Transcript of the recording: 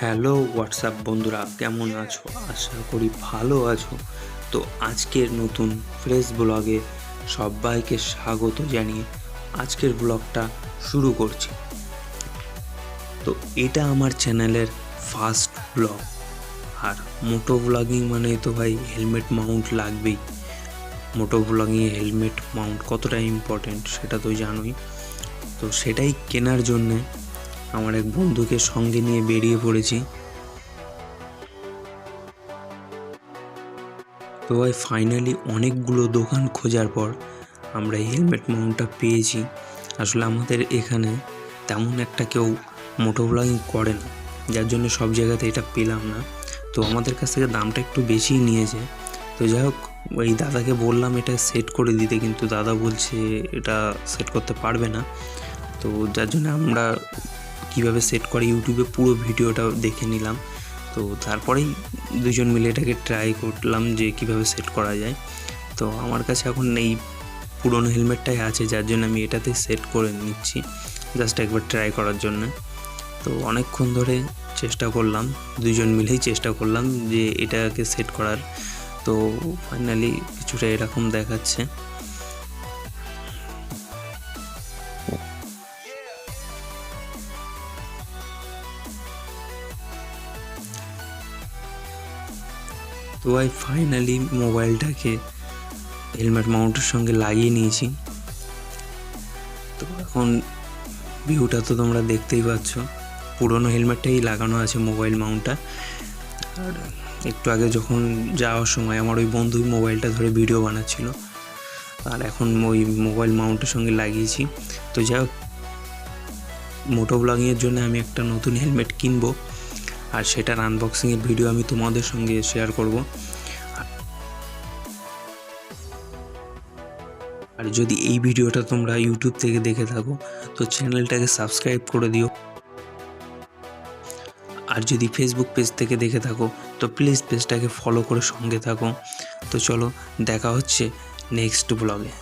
Hello, WhatsApp বন্ধুরা, কেমন আছো? আশা করি ভালো আছো। তো আজকের নতুন ফ্রেশ ব্লগে সবাইকে স্বাগত জানিয়ে আজকের ব্লগটা শুরু করছি। তো এটা আমার চ্যানেলের ফার্স্ট ব্লগ। আর মোটো ব্লগিং মানে তো ভাই হেলমেট মাউন্ট লাগবেই। মোটো ব্লগিংয়ে হেলমেট মাউন্ট কতটা ইম্পর্টেন্ট সেটা তো জানোই। তো সেটাই কেনার জন্যে আমার এক বন্ধুকে সঙ্গে নিয়ে বেরিয়ে পড়েছি। তো ভাই ফাইনালি অনেকগুলো দোকান খোঁজার পর আমরা হেলমেট মাউন্টটা পেয়েছি। আসলে আমাদের এখানে তেমন একটা কেউ মোটো ব্লগিং করে না। যার জন্য সব জায়গাতে এটা পেলাম না। তো আমাদের কাছ থেকে দামটা একটু বেশিই নিয়েছে। তো যাই হোক, ওই দাদাকে বললাম এটা সেট করে দিতে, কিন্তু দাদা বলছে এটা সেট করতে পারবে না। তো যার জন্য আমরা কীভাবে সেট করে ইউটিউবে পুরো ভিডিওটা দেখে নিলাম। তো তারপরেই দুজন মিলে এটাকে ট্রাই করলাম যে কীভাবে সেট করা যায়। তো আমার কাছে এখন এই পুরনো হেলমেটটাই আছে, যার জন্য আমি এটাতে সেট করে নিচ্ছি জাস্ট একবার ট্রাই করার জন্য। তো অনেকক্ষণ ধরে চেষ্টা করলাম, দুজন মিলেই চেষ্টা করলাম যে এটাকে সেট করার। তো ফাইনালি কিছুটা এরকম দেখাচ্ছে। তো ভাই ফাইনালি মোবাইলটাকে হেলমেট মাউন্টের সঙ্গে লাগিয়ে নিয়েছি। তো এখন ভিউটা তো তোমরা দেখতেই পাচ্ছ। পুরনো হেলমেটটাই লাগানো আছে মোবাইল মাউন্টটা। আর একটু আগে যখন যাওয়ার সময় আমার ওই বন্ধু মোবাইলটা ধরে ভিডিও বানাচ্ছিল। আর এখন ওই মোবাইল মাউন্টের সঙ্গে লাগিয়েছি। তো যাই হোক, মোটো ব্লগিংয়ের জন্য আমি একটা নতুন হেলমেট কিনবো। আর সেটার আনবক্সিংয়ের ভিডিও আমি তোমাদের সঙ্গে শেয়ার করব। আর যদি এই ভিডিওটা তোমরা ইউটিউব থেকে দেখে থাকো, তো চ্যানেলটাকে সাবস্ক্রাইব করে দিও। আর যদি ফেসবুক পেজ থেকে দেখে থাকো, তো প্লিজ পেজটাকে ফলো করে সঙ্গে থাকো। তো চলো, দেখা হচ্ছে নেক্সট ব্লগে